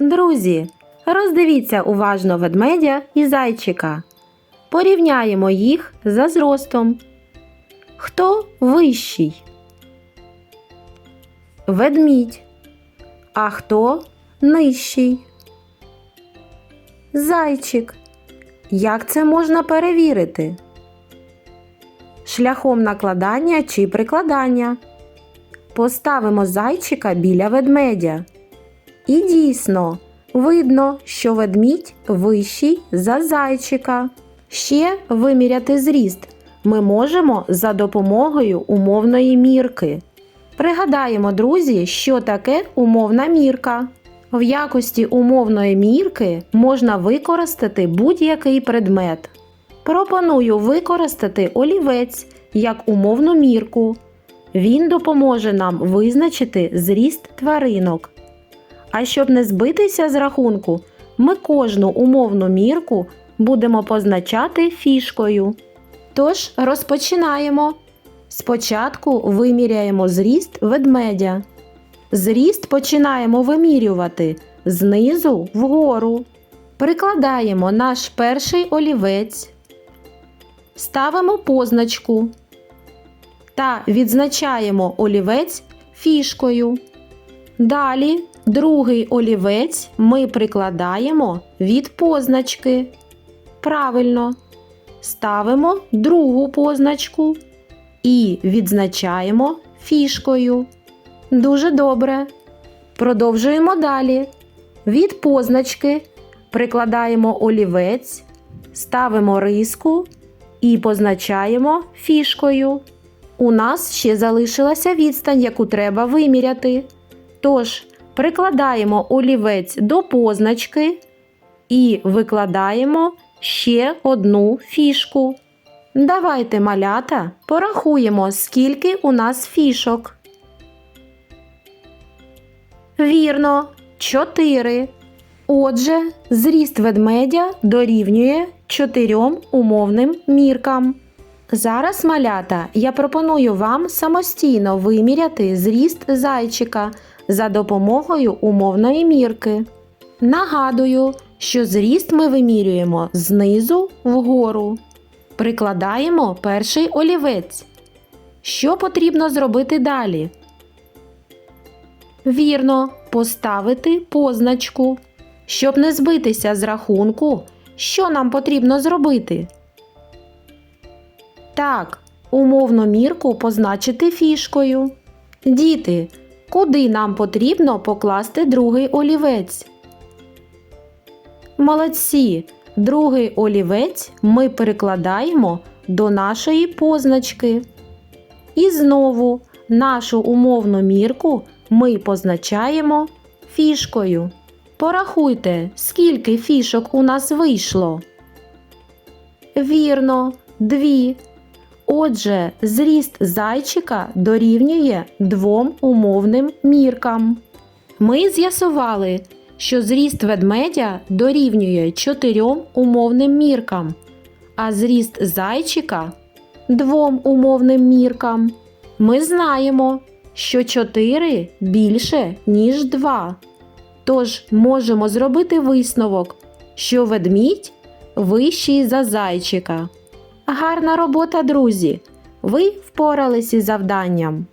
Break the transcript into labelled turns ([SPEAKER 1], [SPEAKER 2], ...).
[SPEAKER 1] Друзі, роздивіться уважно ведмедя і зайчика. Порівняємо їх за зростом. Хто вищий? Ведмідь. А хто нижчий? Зайчик. Як це можна перевірити? Шляхом накладання чи прикладання. Поставимо зайчика біля ведмедя. І дійсно, видно, що ведмідь вищий за зайчика. Ще виміряти зріст ми можемо за допомогою умовної мірки. Пригадаємо, друзі, що таке умовна мірка. В якості умовної мірки можна використати будь-який предмет. Пропоную використати олівець як умовну мірку. Він допоможе нам визначити зріст тваринок. А щоб не збитися з рахунку, ми кожну умовну мірку будемо позначати фішкою. Тож розпочинаємо. Спочатку виміряємо зріст ведмедя. Зріст починаємо вимірювати знизу вгору. Прикладаємо наш перший олівець, ставимо позначку та відзначаємо олівець фішкою. Далі другий олівець ми прикладаємо від позначки. Правильно. Ставимо другу позначку і відзначаємо фішкою. Дуже добре. Продовжуємо далі. Від позначки прикладаємо олівець, ставимо риску і позначаємо фішкою. У нас ще залишилася відстань, яку треба виміряти. Тож прикладаємо олівець до позначки і викладаємо ще одну фішку. Давайте, малята, порахуємо, скільки у нас фішок. Вірно, 4. Отже, зріст ведмедя дорівнює чотирьом умовним міркам. Зараз, малята, я пропоную вам самостійно виміряти зріст зайчика за допомогою умовної мірки. Нагадую, що зріст ми вимірюємо знизу вгору. Прикладаємо перший олівець. Що потрібно зробити далі? Вірно, поставити позначку. Щоб не збитися з рахунку, що нам потрібно зробити? Так, умовну мірку позначити фішкою. Діти, куди нам потрібно покласти другий олівець? Молодці! Другий олівець ми перекладаємо до нашої позначки. І знову нашу умовну мірку ми позначаємо фішкою. Порахуйте, скільки фішок у нас вийшло. Вірно, дві. Отже, зріст зайчика дорівнює двом умовним міркам. Ми з'ясували, що зріст ведмедя дорівнює чотирьом умовним міркам, а зріст зайчика двом умовним міркам. Ми знаємо, що 4 більше, ніж 2. Тож можемо зробити висновок, що ведмідь вищий за зайчика. Гарна робота, друзі! Ви впоралися із завданням.